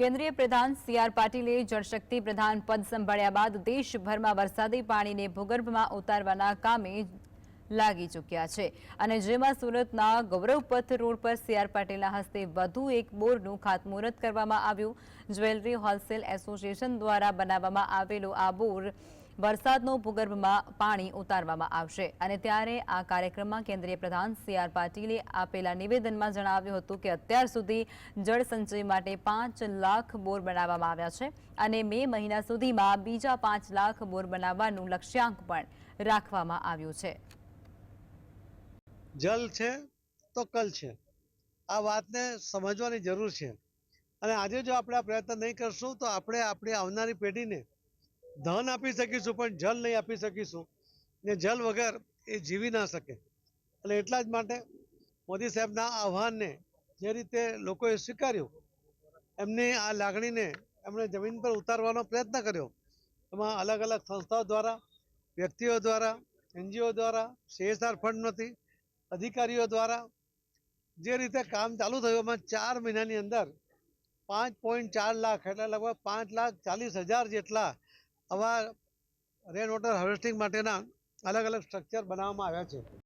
કેન્દ્રીય પ્રધાન C R પાટીલે જળશક્તિ પ્રધાન પદ સંભાળ્યા બાદ દેશભરમાં વરસાદી પાણીને ભૂગર્ભમાં ઉતારવાના કામે લાગી ચૂક્યા છે. અને જેમાં સુરતના ગૌરવપથ રોડ પર સી આર પાટીલના હસ્તે વધુ એક બોરનું ખાતમુહૂર્ત કરવામાં આવ્યું. જ્વેલરી હોલસેલ એસોસિએશન દ્વારા બનાવવામાં આવેલો આ બોર વરસાદનો ભૂગર્ભમાં પાણી ઉતારવામાં આવશે. અને ત્યારે આ કાર્યક્રમમાં કેન્દ્રીય પ્રધાન સી આર પાટીલે આપેલા નિવેદનમાં જણાવ્યું હતું કે અત્યાર સુધી જળ સંચય માટે પાંચ લાખ બોર બનાવવામાં આવ્યા છે અને મે મહિના સુધીમાં બીજા પાંચ લાખ બોર બનાવવાનું લક્ષ્યાંક પણ રાખવામાં આવ્યું છે. જલ છે તો કલ છે. આ વાતને સમજવાની જરૂર છે. અને આજે જો આપણે પ્રયત્ન નહીં કરશું તો આપણે આપણી આવનારી પેઢીને ધન આપી શકીશું, પણ જલ નહીં આપી શકીશું. ને જલ વગર એ જીવી ના શકે. એટલે એટલા જ માટે મોદી સાહેબના આહ્વાનને જે રીતે લોકોએ સ્વીકાર્યું, એમની આ લાગણીને એમણે જમીન પર ઉતારવાનો પ્રયત્ન કર્યો. એમાં અલગ અલગ સંસ્થાઓ દ્વારા, વ્યક્તિઓ દ્વારા, એનજીઓ દ્વારા, સીએસઆર ફંડમાંથી અધિકારીઓ દ્વારા જે રીતે કામ ચાલુ થયું, એમાં ચાર મહિનાની અંદર પાંચ પોઈન્ટ ચાર લાખ, એટલે લગભગ પાંચ લાખ ચાલીસ હજાર જેટલા આવા રેન વોટર હાર્વેસ્ટિંગ માટેના અલગ અલગ સ્ટ્રક્ચર બનાવવામાં આવ્યા છે.